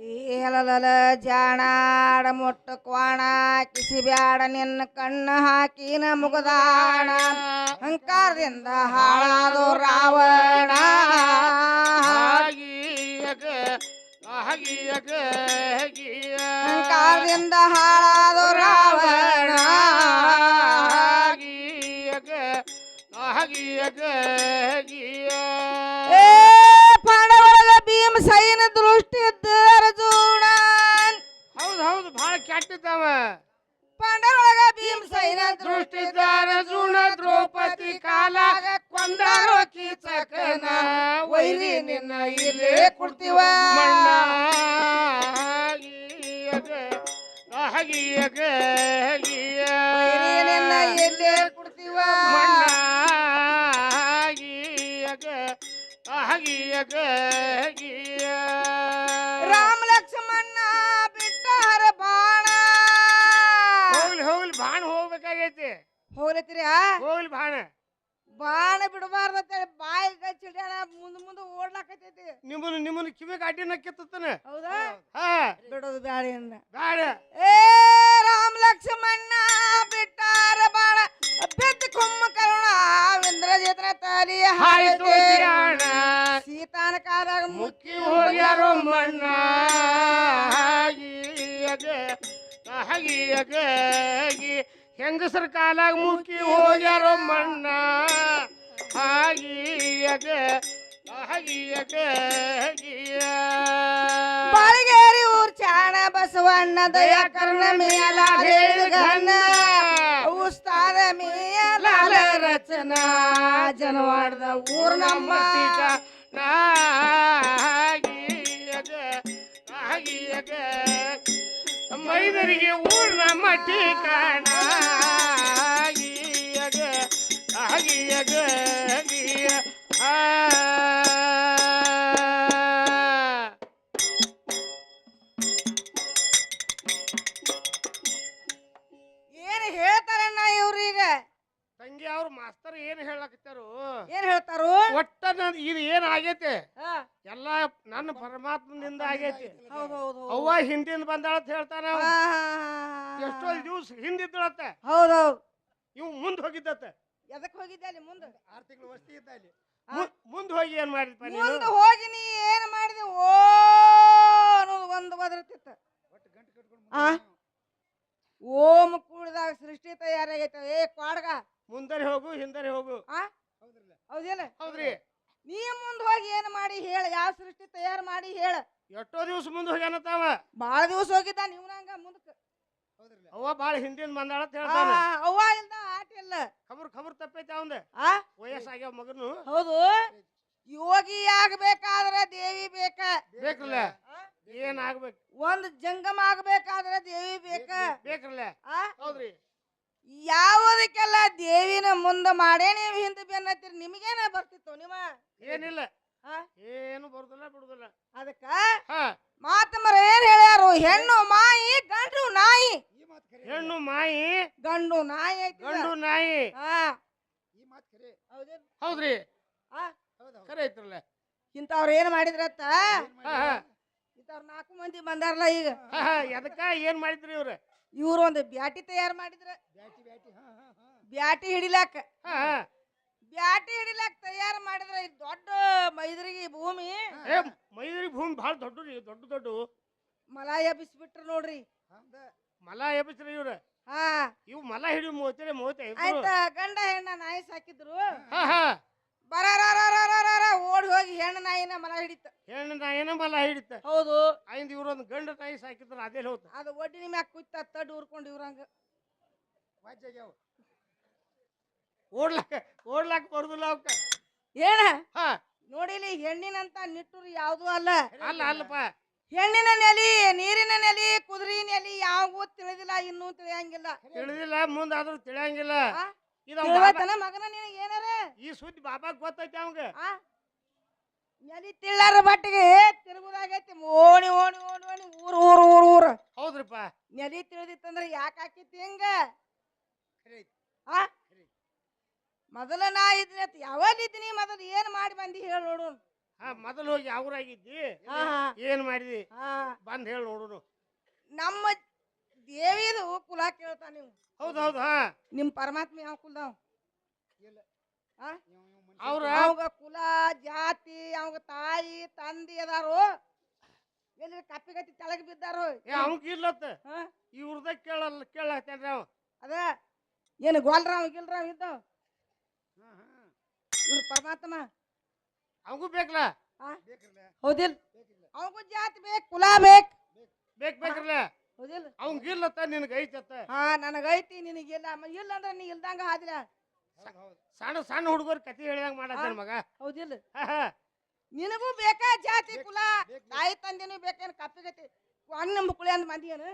ಏಲಲಲ ಜಾಣಾಡ ಮೊಟ್ಟ ಕ್ವಾಣ ಕಿಸಿ ಬ್ಯಾಡ ನಿನ್ನ ಕಣ್ಣು ಹಾಕಿನ ಮುಗದಾಣ. ಅಹಂಕಾರದಿಂದ ಹಾಳಾದೋ ರಾವಣ. ಅಹಂಕಾರದಿಂದ ಹಾಳಾದೋ ರಾವಣ. ಕೊಂದಾರೋ ಕೀಚಕನ ವೈರಿ ನಿನ್ನ ಇಲ್ಲೇ ಕೊಡ್ತೀವ. ನಿನ್ನ ಎಲ್ಲೇ ಕೊಡ್ತೀವ. ಮಣ್ಣ ಹಾಗಿಯಗ ಹಾಗಿಯಗ ಹಾಗಿಯ ಕಿವಿಗೆ ಕಿತ್ತತನ ಹೌದಾ? ಹಾ. ಬಿಡೋದು ಅಂದ. ಬ್ಯಾಡ. ಏ ರಾಮ ಲಕ್ಷ್ಮಣ ಬಿಟ್ಟಾರ ಬಾಣ ಬೆತ್ತ ಕೊಮ್ಮ ಕರುಣ ಇಂದ್ರಜಿತನ ತಲಿ ಹಾಯ್ತೆ ಧ್ಯಾನ ಸೀತಾನ ಕಾದಾಗ ಮುಕ್ಕಿ ಹೋಗ್ಯಾರೋ. ಮಣ್ಣ ಹಾಗಿಯಗ ಹಾಗೆ ಹಾಗಿ. ಹೆಂಗಸರ ಕಾಲಾಗ ಮುಕ್ಕಿ ಹೋಗ್ಯಾರೋ. ಮಣ್ಣ ಹಾಗಿಯಗ ಹಾಗಿಯ. ಬಾಳಿಗೇರಿ ಊರ್ ಚಾಣ ಬಸವಣ್ಣ ದಯಾಕರ್ಣ ಮೇಲ ಘನ ಉಸ್ತಾದ ಮೇಲ ರಚನಾ. ಜನವಾಡದ ಊರ್ ನಮ್ಮ. ಮೈದರಿಗೆ ಊರ್ ನಮ್ಮ ಕಾಣ ಪರಮಾತ್ಮನಿಂದ ಆಗೈತಿ ಹೌದ್ ಹೌದ್ ಹೌದ್. ಅವ್ವ ಹಿಂದಿಂದ ಬಂದಾಳ ಅಂತ ಹೇಳ್ತಾನ ಅವ. ಹಾ, ಹಾ, ಹಾ, ಎಷ್ಟೋ. ದಿವ್ಸ ಹಿಂದಿದ್ದಳತ್ತ ಹೌದ್ ಹೌದ್. ಇವ್ ಮುಂದ್ ಹೋಗಿದ್ದತ್ತ. ಎದಕ್ ಹೋಗಿದ್ದೆ ಅಲ್ಲಿ ಮುಂದ? ಆರ್ ತಿಂಗಳು ವಸ್ತಿ ಇದ್ದ ಅಲ್ಲಿ. ಮುಂದ್ ಹೋಗಿ ಏನ್ ಮಾಡಿದ್ಪ ನೀನು? ಮುಂದ ಹೋಗಿ ನೀ ಏನ್ ಮಾಡಿದೆ? ಓ ಅನ್ನೋದು ಒಂದು ಒದರ್ತಿತ್ತ ಆ? ಓಂ ಕೂಡಿದಾಗ ಸೃಷ್ಟಿ ತಯಾರಾಗೈತೆ. ಏ ಕ್ವಾಡ್ಗ. ಮುಂದರಿ ಹೋಗು ಹಿಂದರಿ ಹೋಗು. ಆ? ಹೌದಿಲ್ಲ ಹೌದ್ರಿ. ನೀ ಮುಂದ್ ಏನ್ ಮಾಡಿ ಹೇಳ? ಯಾವ ಸೃಷ್ಟಿ ತಯಾರು ಮಾಡಿ ಹೇಳ? ಎಷ್ಟೋ ದಿವ್ಸ ಮುಂದೆ ಹೋಗ್ಯಾನತಾವ. ಬಾಳ ದಿವಸ ಹೋಗಿದ್ದ ನೀವು ನಂಗ ಮುಂದಕ್ಕೆ ಅವ್ವ ಬಾಳ ಹಿಂದಿನ ಬಂದಾಳ ಅಂತ ಹೇಳ್ತಾನ. ಅವ್ವ ಇಲ್ದ ಆಟ ಇಲ್ಲ. ಖಬರ್ ಖಬರ್ ತಪ್ಪೈತೆ ಅವಂದ. ಆ? ವಯಸ್ಸಾಗ್ಯಾವ ಮಗನು. ಹೌದು. ಯೋಗಿ ಆಗ್ಬೇಕಾದ್ರೆ ದೇವಿ ಬೇಕ. ಬೇಕಲ್ಲ ಏನ್ ಆಗ್ಬೇಕು? ಒಂದ್ ಜಂಗಮ ಆಗ್ಬೇಕಾದ್ರೆ ದೇವಿ ಬೇಕ. ಬೇಕಲ್ಲ ಆ? ಹೌದ್ರಿ. ಯಾವುದಕ್ಕೆಲ್ಲ ದೇವಿನ ಮುಂದ ಮಾಡೇ ನೀವು ಹಿಂದೆ ಬೆನ್ನತ್ತೀರಿ. ನಿಮಗೇನ ಬರ್ತಿತ್ತು ನಿಮ್ಮ ಏನಿಲ್ಲ? ಏನು ಬರುದಿಲ್ಲ ಬಿಡುದಿಲ್ಲ. ಅದಕ್ಕ ಹಾ. ಮರ ಏನ್ ಹೇಳ್ಯಾರು? ಹೆಣ್ಣು ಮಾಯಿ ಗಂಡು ನಾಯಿ. ಹೆಣ್ಣು ಮಾಯಿ. ಗಂಡು ನಾಯಿ ಐತಿ ಗಂಡು ನಾಯಿ. ಹಾ. ಹೌದೇನ್? ಹೌದ್ರಿ. ಆ? ಖರೆ ಐತ್ರಲ್ಲ. ಇಂಥವ್ರು ಏನ್ ಮಾಡಿದ್ರತ್ತ ಇಂಥವ್ರು ನಾಲ್ಕು ಮಂದಿ ಬಂದಾರಲ್ಲ ಈಗ. ಅದಕ್ಕ ಏನು ಮಾಡಿದ್ರಿ ಇವ್ರ? ಇವ್ರು ಒಂದು ಬ್ಯಾಟಿ ತಯಾರು ಮಾಡಿದ್ರ. ಬ್ಯಾಟಿ ಹಿಡಿಲಾಕ. ಹಾ ಹಾ. ಬ್ಯಾಟಿ ಹಿಡಿಲಾಕ ತಯಾರು ಮಾಡಿದ್ರ ಇದು ದೊಡ್ಡ ಮೈದೂರಿ ದೊಡ್ಡ ದೊಡ್ಡ ದೊಡ್ಡ ಮಲ ಎಬ್ಬಿಸ್ಬಿಟ್ರು ನೋಡ್ರಿ. ಮಲ ಎಬ್ಬಿಸ್ರಿ ಇವ್ರ. ಹಾ. ಇವ್ ಮಲ ಹಿಡಿ ಮೂವತ್ತೇಳಿ ಮೂವತ್ತೈದು ಆಯ್ತ ಗಂಡ ಹೆಣ್ಣ ನಾಯಿ ಸಾಕಿದ್ರು. ಹಾ ಹಾ. ಬರಾರ ಓಡಿ ಹೋಗಿ ಹೆಣ್ಣು ನಾಯಿನ ಮಲ ಹಿಡಿತ. ಹೆಣ್ಣು ನಾಯಿನ ಮಲ ಹಿಡಿತ. ಹೌದು. ಐಂದ್ ಇವ್ರೊಂದು ಗಂಡ ನಾಯಿ ಸಾಕಿದ್ರ ಅದೇ ಹೋತ ಅದು ಒಡ್ಡಿನ ಮ್ಯಾಗ ಕುತ್ತ ತಡ್ ಊರ್ಕೊಂಡು ಇವ್ರಂಗ ಓಡ್ಲಾಕ ಓಡ್ಲಾಕ ಬರುದಿಲ್ಲ ಅವಕ್ಕ ಏನ? ಹಾ. ನೋಡಿಲಿ ಹೆಣ್ಣಿನಂತ ನಿಟ್ಟೂರು ಯಾವುದು ಅಲ್ಲ. ಅಲ್ಲ ಅಲ್ಲಪ್ಪ. ಹೆಣ್ಣಿನ ನೆಲಿ ನೀರಿನ ನೆಲಿ ಕುದುರೆ ನೆಲಿ ಯಾವಾಗೂ ತಿಳಿದಿಲ್ಲ ಇನ್ನೂ ತಿಳಿಯಂಗಿಲ್ಲ. ತಿಳಿದಿಲ್ಲ ಮುಂದಾದ್ರೂ ತಿಳಿಯಂಗಿಲ್ಲ. ಇದು ಅವ್ನ್ ಬಾಬಾ ತಿಳ್ವತನ ಮಗನ ನಿನಗೆ ಏನಾರ? ಈ ಸುದ್ದಿ ಬಾಬಾಗ್ ಗೊತ್ತೈತಿ ಅವಂಗ. ಆ? ನೆಲಿ ತಿಳ್ಳಾರ ಬಟ್ಟಿಗೆ ತಿರುಗುದಾಗೈತಿ. ಓಣಿ ಓಣಿ ಓಣಿ ಓಣಿ ಊರು ಊರು ಊರು ಊರು. ಹೌದ್ರಿಪ್ಪ. ನೆಲಿ ತಿಳಿದಿತ್ತಂದ್ರೆ ಯಾಕೆ ಹಾಕಿತ್ತು ಹಿಂಗ? ಆ? ಮೊದಲ ನಾ ಇದ್ನಿ ಯಾವಾಗ ಇದ್ದೀನಿ ಮೊದಲು ಏನ್ ಮಾಡಿ ಬಂದಿ ಹೇಳಿ ನೋಡು. ಹಾ ಮೊದಲು ಹೋಗಿ ಅವ್ರಾಗಿದ್ದಿ ಹಾ ಹಾ. ಏನ್ ಮಾಡಿದಿ? ಹಾ. ಬಂದ್ ಹೇಳಿ ನೋಡುನು ನಮ್ಮ ದೇವಿದು ಕುಲ ಕೇಳ್ತಾ ನೀವು. ಹೌದು ಹೌದು ಹಾ. ನಿಮ್ ಪರಮಾತ್ಮ ಯಾವ ಕುಲ ಅವ್ರ? ಅವಾಗ ಕುಲ ಜಾತಿ ಅವಾಗ ತಾಯಿ ತಂದಿ ಅದಾರು. ಎಲ್ಲಿ ಕಪ್ಪಿಗತ್ತಿ ತೆಳಗ್ ಬಿದ್ದಾರು? ಏ ಅವಂಗ ಇಲ್ಲತ್ತ ಹಾ? ಇವ್ರದ ಕೇಳಲ್ಲ ಕೇಳತ್ತೇನ್ರಿ ಅವ. ಅದ ಏನು ಗೋಲ್ರಾವ್ ಗಿಲ್ರಾವ್ ಇದ್ದಾವ್? ಇವ್ರ ಪರಮಾತ್ಮ. ಅವಗೂ ಬೇಕಲ್ಲ ಹೌದಿಲ್? ಅವಗೂ ಜಾತಿ ಬೇಕು ಕುಲ ಬೇಕು. ಬೇಕ್ ಬೇಕ್ರಲ್ಲ ಹೌದಿಲ್? ಅವ್ನ್ ಇಲ್ಲತ್ತ ನಿನಗೆ ಐತತ್ತ. ಹಾ ಐತಿ ನಿನಗಿಲ್ಲ ಮ- ಇಲ್ಲ ಅಂದ್ರೆ ನೀ ಇಲ್ದಂಗ ಆದ್ರ ಸಣ್ಣ ಸಣ್ಣ ಹುಡುಗರು ಕತಿ ಹೇಳಿದಂಗ ಮಾಡದ ಮಗ. ಹೌದಿಲ್ಲ ಹಾ, ಹಾ. ನಿನಗೂ ಬೇಕಾ ಜಾತಿ ಕುಲ? ತಾಯಿ ತಂದೆನೂ ಬೇಕೇನು ಕಪ್ಪಿಗತಿ? ಅಣ್ಣ ಮುಕ್ಕಳಿ ಅಂದ್ ಮಂದಿ ಏನು?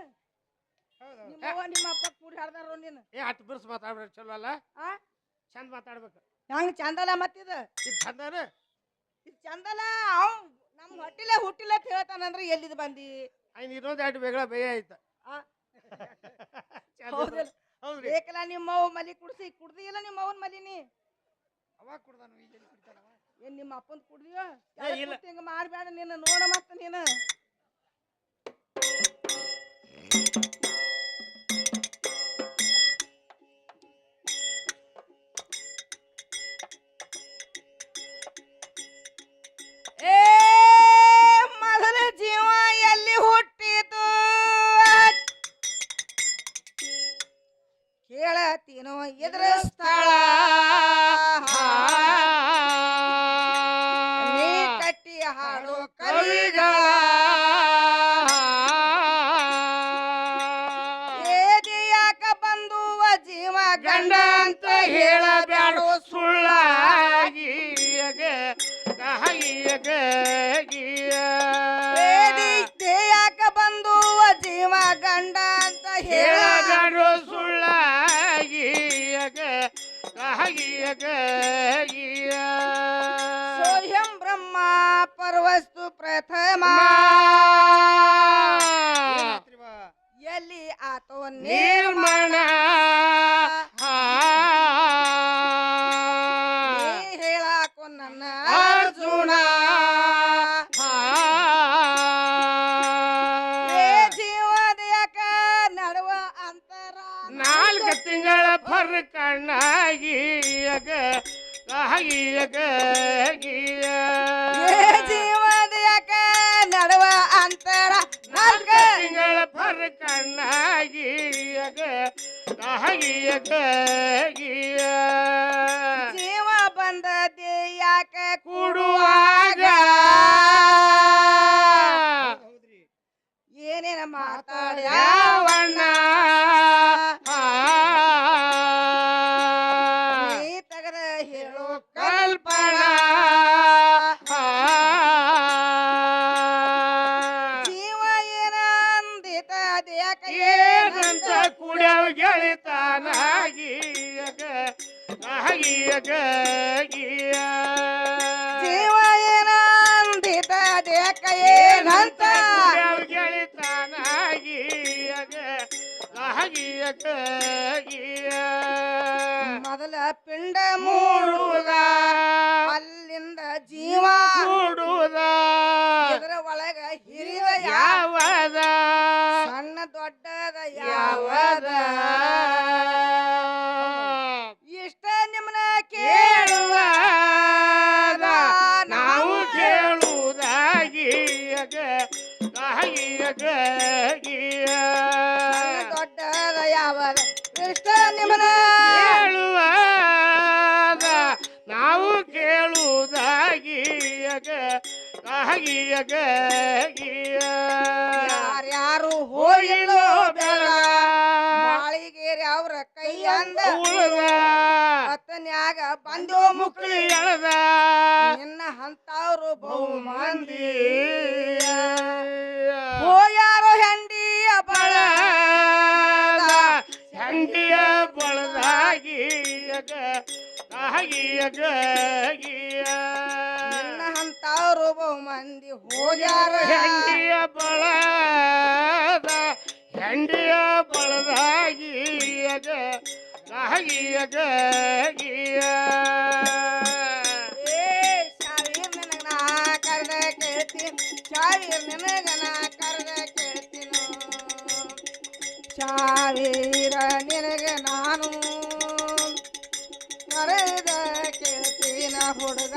ನಿಮ್ಮ ಅಪ್ಪ ಕೂಡಿ ಹಾಡ್ದಾರ ನೀನು? ಏ ಅಟ್ ಬಿರ್ಸ್ ಮಾತಾಡ್ಬೇಡ ಚಲೋ ಅಲ್ಲ? ಆ? ಚಂದ ಮಾತಾಡ್ಬೇಕು. ಹೆಂಗ್ ಚಂದಲ್ಲ ಮತ್ತಿದ? ಇದು ಚಂದನ? ಇದು ಚಂದಲ್ಲ ಅವ್ ನಮ್ ಹೊಟ್ಟಿಲೆ ಹುಟ್ಟಿಲ್ಲ ಅಂತ ಹೇಳ್ತಾನಂದ್ರೆ ಎಲ್ಲಿದ್ ಬಂದಿ? ಐನ್ ಇನ್ನೊಂದ್ ಎರಡು ಬೇಗಳ ಬೇಯ ಆಯ್ತ. ಆ. ಹೌದಿಲ್ಲ. ಹೌದ್ರಿ. ಬೇಕಲ್ಲ ನಿಮ್ಮವ್ ಮಲಿ ಕುಡ್ಸಿ ಕುಡ್ದಿ ಇಲ್ಲ ನಿಮ್ಮ ಅವನ್ ಮಲಿನಿ ಅವಾಗ ಕುಡ್ದಾನ ಈಗೆಲ್ಲಿ ಕುಡಿತಾನವ? ಏನ್ ನಿಮ್ಮ ಅಪ್ಪನ್ ಕುಡ್ದಿಯೋ? ಏ, ಇಲ್ಲ. ಹಿಂಗ ಮಾಡ್ಬೇಡ ನೀನು ನೋಡ ಮತ್ತ ನೀನು. ಕೇಳತೀನೋ ಇದ್ರ ಸ್ಥಳ? ನೀ ಕಟ್ಟಿ ಹಾಡು ಕವಿಗಳ. ಏದಿ ಯಾಕ ಬಂದುವ ಜೀವ ಗಂಡ ಅಂತ ಹೇಳಬ್ಯಾಡೋ ಸುಳ್ಳಾಗಿಯಗ ಗಾಯಿಯಗ ಗೀಯ. ಏದಿ ಯಾಕ ಬಂದುವ ಜೀವ ಗಂಡ ಅಂತ ಹೇಳ ಹೇಳಬ್ಯಾಡೋ ಸುಳ್ಳಾಗಿಯಗ ಗಾಯಿಯಗ ಗೀಯ ಸೋಹ್ಯಂ ಬ್ರಹ್ಮ ಪರ್ವಸ್ತು ಪ್ರಥಮ ಎಲ್ಲಿ ಆತೋ ನಿರ್ಮಾಣ ನಿರ್ಮಣ ನೀ ಹೇಳಾಕೋ ನನ್ನ ಅರ್ಜುನ ಏ ಜೀವದ ಯಾಕ ನಡುವ ಅಂತರ ನಾಲ್ಕು ತಿಂಗಳ ಫರ್ ಕಣ್ಣಾಗಿಯಗ ಗಾಗಿಯಗ ಗೀಯ ಏ ಜೀವದ ಯಾಕ ನಡುವ ಅಂತರ? ನಾಲ್ಕ. ತಿಂಗಳ ಫರ್ ಕಣ್ಣಾಗಿಯಗ ಗಾಗಿಯಗ ಗೀಯ ಜೀವ ಬಂದದೆ ಯಾಕ ಕೂಡುವಾಗ? ಏನೇನ ಮಾತಾಡ್ಯ? ಮೊದಲ ಪಿಂಡ ಮೂಡುವುದ. ಅಲ್ಲಿಂದ ಜೀವ ಮೂಡುವುದ. ಇದರ ಒಳಗ ಹಿರಿದ ಯಾವದ. ಸಣ್ಣ ದೊಡ್ಡದ ಯಾವದ. ಇಷ್ಟ ನಿಮ್ಮನ ಕೇಳುವ ಕೇಳುವದ. ನಾವು ಕೇಳುವುದಾಗಿ ಗಾಗಿಯಗ ಕೇಳುವುದಾಗಿಯಗ ಗಾಗಿಯಗ ಗೀಯ. ಯಾರ್ಯಾರು ಹೋಗಿಲ್ಲೋ ಹೋಗಿಲ್ಲೋ ಬೆಳಗ ಮಾಳಿಗೇರಿ ಅವ್ರ ಕೈಯಂದ ಉಳದ ಹತ್ತನ್ಯಾಗ ಬಂದೋ ಮುಕ್ಳಿ ಎಳದ. ನಿನ್ನ ಹಂತವ್ರು ಬಹು ಮಂದಿ ಹಂತವ್ರು ಬಹು ಮಂದಿ ಹೋಗ್ಯಾರ. ಹೆಂಡಿಯ ಬಳದ ಹೆಂಡಿಯ ಬಳದಾಗಿಯಗ ಆಗಿಯಗ ಗಿಯ ನಾ ನಿನಗನ ಕರೆದ ಕೇಳ್ತೀನೋ. ಸಾವಿರ ನಿನಗನ ನಾನು ಕರೆದ ಕೇಳ್ತೀನ ಹುಡುಗ.